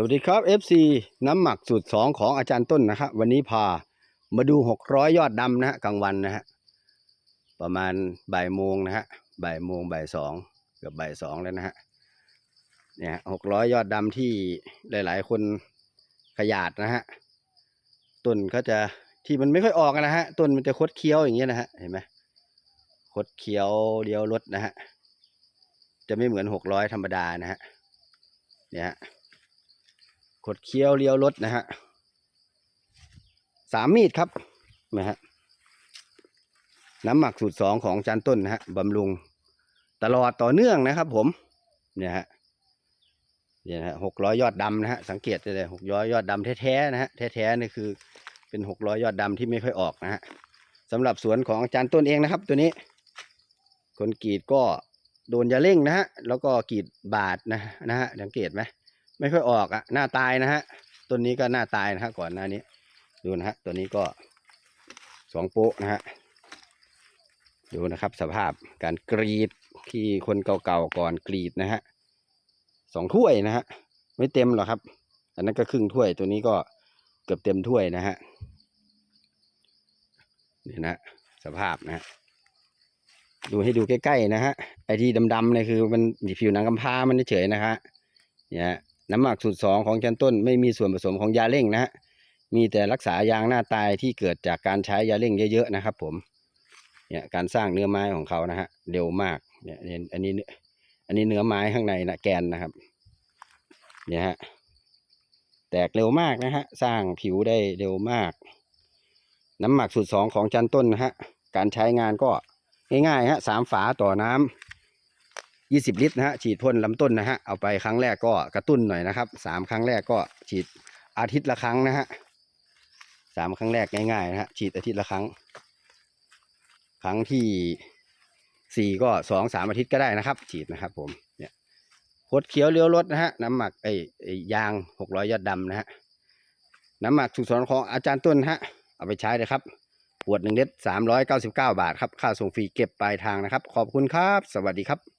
สวัสดีครับ FC น้ำหมักสูตรสองของอาจารย์ต้นนะครับวันนี้พามาดูหกร้อยยอดดำนะฮะกลางวันนะฮะประมาณบ่ายโมงนะฮะบ่ายโมงบ่ายสองเกือบบ่ายสองแล้วนะฮะเนี่ยหกร้อยยอดดำที่หลาย ๆ คนขยาดนะฮะต้นเขาจะที่มันไม่ค่อยออกนะฮะต้นมันจะคดเคี้ยวอย่างเงี้ยนะฮะเห็นไหมคดเคี้ยวเลี้ยวรถนะฮะจะไม่เหมือนหกร้อยธรรมดานะฮะเนี่ยฮะ ดเคี้ยวเลี้ยวรถนะฮะสามมีดครับนะฮะน้ำหมักสูตรสองของจานต้นนะฮะบำรุงตลอดต่อเนื่องนะครับผมเนี่ยฮะเนี่ยฮะหกร้อยยอดดำนะฮะสังเกตเลยหกร้อยยอดดำแท้ๆนะฮะแท้ๆนี่คือเป็นหกร้อยยอดดำที่ไม่ค่อยออกนะฮะสำหรับสวนของอาจารย์ต้นเองนะครับ ตัวนี้ คนกรีดก็โดนยาเร่งนะฮะแล้วก็กรีดบาดนะนะฮะสังเกตไหม ไม่ค่อยออกอะหน้าตายนะฮะต้นนี้ก็หน้าตายนะฮะก่อนหน้านี้ ดูนะฮะตัวนี้ก็สองโป๊ะนะฮะดูนะครับสภาพการกรีดที่คนเก่าๆก่อนกรีดนะฮะสองถ้วยนะฮะไม่เต็มหรอกครับ อันนั้นก็ครึ่งถ้วยตัวนี้ก็เกือบเต็มถ้วยนะฮะนี่นะสภาพนะฮะดูให้ดูใกล้ๆนะฮะไอที่ดำๆเนี่ยคือมันผิวหนังกำพร้ามันเฉยนะฮะเนี่ย น้ำหมักสูตรสองของจันต้นไม่มีส่วนผสมของยาเร่งนะฮะมีแต่รักษายางหน้าตายที่เกิดจากการใช้ยาเร่งเยอะๆนะครับ ผมเนี่ยการสร้างเนื้อไม้ของเขานะฮะเร็วมากเนี่ยเนี่ยอันนี้อันนี้เนื้อไม้ข้างในนะแกนนะครับเนี่ยฮะแตกเร็วมากนะฮะสร้างผิวได้เร็วมาก น้ำหมักสูตรสองของจันต้นนะฮะการใช้งานก็ง่ายๆฮะสามฝาต่อน้ำ ยี่สิบลิตรนะฮะฉีดพ่นลำต้นนะฮะเอาไปครั้งแรกก็กระตุ้นหน่อยนะครับสามครั้งแรกก็ฉีดอาทิตย์ละครั้งนะฮะสามครั้งแรกง่ายๆนะฮะฉีดอาทิตย์ละครั้ง ครั้งที่สี่ก็สองสามอาทิตย์ก็ได้นะครับ ฉีดนะครับ ผมเนี่ยคดเขียวเลี้ยวรถนะฮะน้ำหมักไอ้อยางหกร้อยยอดดำนะฮะน้ำหมักสุดสอนของอาจารย์ต้นฮะเอาไปใช้เลยครับขวดหนึ่งเล็ดสามร้อยเก้าสิบเก้าบาทครับค่าส่งฟรีเก็บปลายทางนะครับ ขอบคุณครับ สวัสดีครับ